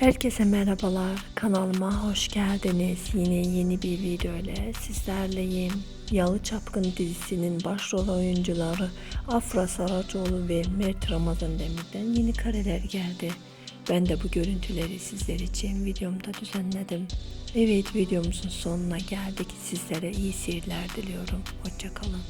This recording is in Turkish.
Herkese merhabalar. Kanalıma hoş geldiniz. Yine yeni bir video ile sizlerleyim. Yalı Çapkın dizisinin başrol oyuncuları Afra Saracoğlu ve Mert Ramazan Demir'den yeni kareler geldi. Ben de bu görüntüleri sizler için videomda düzenledim. Evet videomuzun sonuna geldik. Sizlere iyi seyirler diliyorum. Hoşçakalın.